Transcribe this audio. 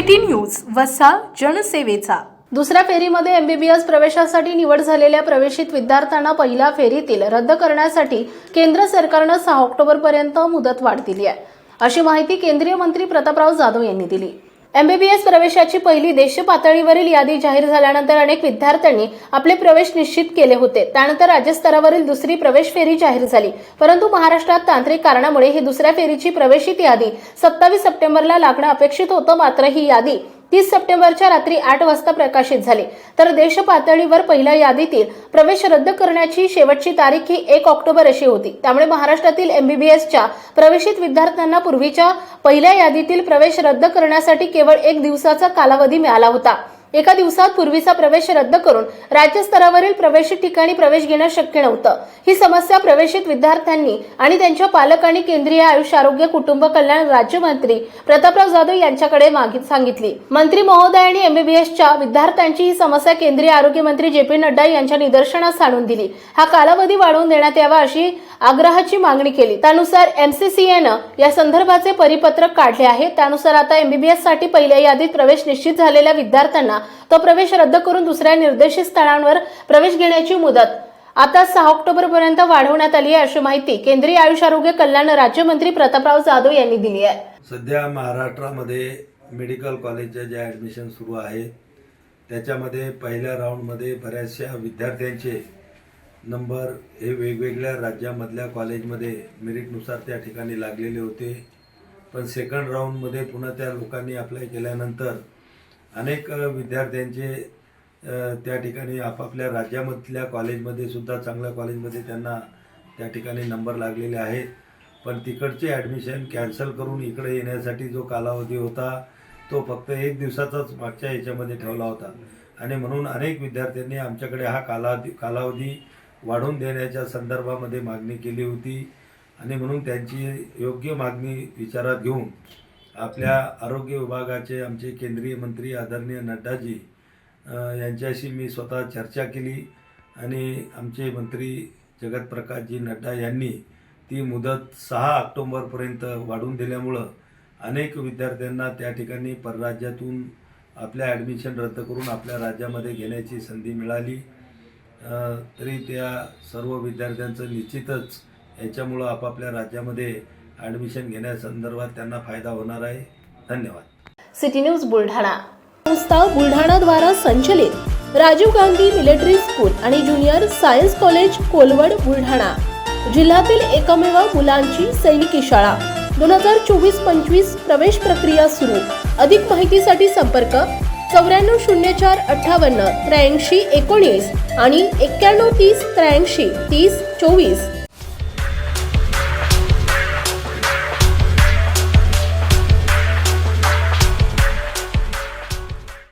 City news वसा जनसेवेचा. दुसऱ्या फेरीमध्ये एमबीबीएस प्रवेशासाठी निवड झालेल्या प्रवेशित विद्यार्थ्यांना पहिल्या फेरीतील रद्द करण्यासाठी केंद्र सरकारनं सहा ऑक्टोबरपर्यंत मुदतवाढ दिली आहे. अशी माहिती केंद्रीय मंत्री प्रतापराव जाधव यांनी दिली. एमबीबीएस प्रवेशाची पहिली देश पातळीवरील यादी जाहीर झाल्यानंतर अनेक विद्यार्थ्यांनी आपले प्रवेश निश्चित केले होते. त्यानंतर राज्यस्तरावरील दुसरी प्रवेश फेरी जाहीर झाली. परंतु महाराष्ट्रात तांत्रिक कारणामुळे ही दुसऱ्या फेरीची प्रवेशित यादी सत्तावीस सप्टेंबरला लागणं अपेक्षित होतं. मात्र ही यादी तीस सप्टेंबरच्या रात्री आठ वाजता प्रकाशित झाले. तर देश पातळीवर पहिल्या यादीतील प्रवेश रद्द करण्याची शेवटची तारीख ही एक ऑक्टोबर अशी होती. त्यामुळे महाराष्ट्रातील एमबीबीएसच्या प्रवेशित विद्यार्थ्यांना पूर्वीच्या पहिल्या यादीतील प्रवेश रद्द करण्यासाठी केवळ एक दिवसाचा कालावधी मिळाला होता. एका दिवसात पूर्वीचा प्रवेश रद्द करून राज्यस्तरावरील प्रवेशित ठिकाणी प्रवेश घेणं शक्य नव्हतं. ही समस्या प्रवेशित विद्यार्थ्यांनी आणि त्यांच्या पालक आणि केंद्रीय आयुष आरोग्य कुटुंब कल्याण राज्यमंत्री प्रतापराव जाधव यांच्याकडे मागित सांगितली. मंत्री महोदय आणि एमबीबीएसच्या विद्यार्थ्यांची ही समस्या केंद्रीय आरोग्य मंत्री जे पी नड्डा यांच्या निदर्शनास आणून दिली. हा कालावधी वाढवून देण्यात यावा अशी आग्रहाची मागणी केली. त्यानुसार एमसीसीएनं या संदर्भाचे परिपत्रक काढले आहे. त्यानुसार आता एमबीबीएससाठी पहिल्या यादीत प्रवेश निश्चित झालेल्या विद्यार्थ्यांना तो प्रवेश रद्द करून दुसऱ्या निर्देशित स्थळांवर प्रवेश घेण्याची मुदत. आता सहा ऑक्टोबर पर्यंत वाढवण्यात आली आहे अशी माहिती केंद्रीय आयुष आरोग्य कल्याण राज्यमंत्री प्रतापराव जाधव यांनी दिली आहे. सध्या महाराष्ट्रामध्ये मेडिकल कॉलेजच्या ज्या ॲडमिशन सुरू आहे त्याच्यामध्ये पहिल्या राऊंडमध्ये बऱ्याचशा विद्यार्थ्यांचे नंबर हे वेगवेगळ्या राज्यामधल्या कॉलेजमध्ये मेरिटनुसार त्या ठिकाणी लागलेले होते. पण सेकंड राऊंडमध्ये पुन्हा त्या लोकांनी अप्लाय केल्यानंतर अनेक विद्यार्थ्यांचे त्या ठिकाणी आपापल्या राज्यामधल्या कॉलेजमध्ये सुद्धा चांगल्या कॉलेजमध्ये त्यांना त्या ठिकाणी नंबर लागलेले आहेत. पण तिकडचे ॲडमिशन कॅन्सल करून इकडे येण्यासाठी जो कालावधी होता तो फक्त एक दिवसाचाच मागच्या याच्यामध्ये ठेवला होता. आणि म्हणून अनेक विद्यार्थ्यांनी आमच्याकडे हा कालावधी कालावधी वाढवून देण्याच्या संदर्भामध्ये मागणी केली होती. आणि म्हणून त्यांची योग्य मागणी विचारात घेऊन आपल्या आरोग्य विभागाचे आमचे केंद्रीय मंत्री आदरणीय नड्डाजी यांच्याशी मी स्वतः चर्चा केली आणि आमचे मंत्री जगतप्रकाशजी नड्डा यांनी ती मुदत सहा ऑक्टोंबरपर्यंत वाढून दिल्यामुळं अनेक विद्यार्थ्यांना त्या ठिकाणी परराज्यातून आपल्या ॲडमिशन रद्द करून आपल्या राज्यामध्ये घेण्याची संधी मिळाली. तरी त्या सर्व विद्यार्थ्यांचं निश्चितच याच्यामुळं आपापल्या राज्यामध्ये ॲडमिशन घेण्यासंदर्भात त्यांना फायदा होणार आहे. धन्यवाद. City news Buldhana. संस्था बुलढाणाद्वारा संचलित राजीव गांधी मिलिटरी स्कूल आणि junior science college Kolwad Buldhana. जिल्ह्यातील एकमेव मुलांची सैनिकी शाळा. दोन हजार चोवीस पंचवीस प्रवेश प्रक्रिया सुरू. अधिक माहितीसाठी संपर्क चौऱ्याण्णव शून्य चार अठ्ठावन्न त्र्याऐंशी एकोणीस आणि एक्क्याण्णव तीस त्र्याऐंशी तीस चोवीस.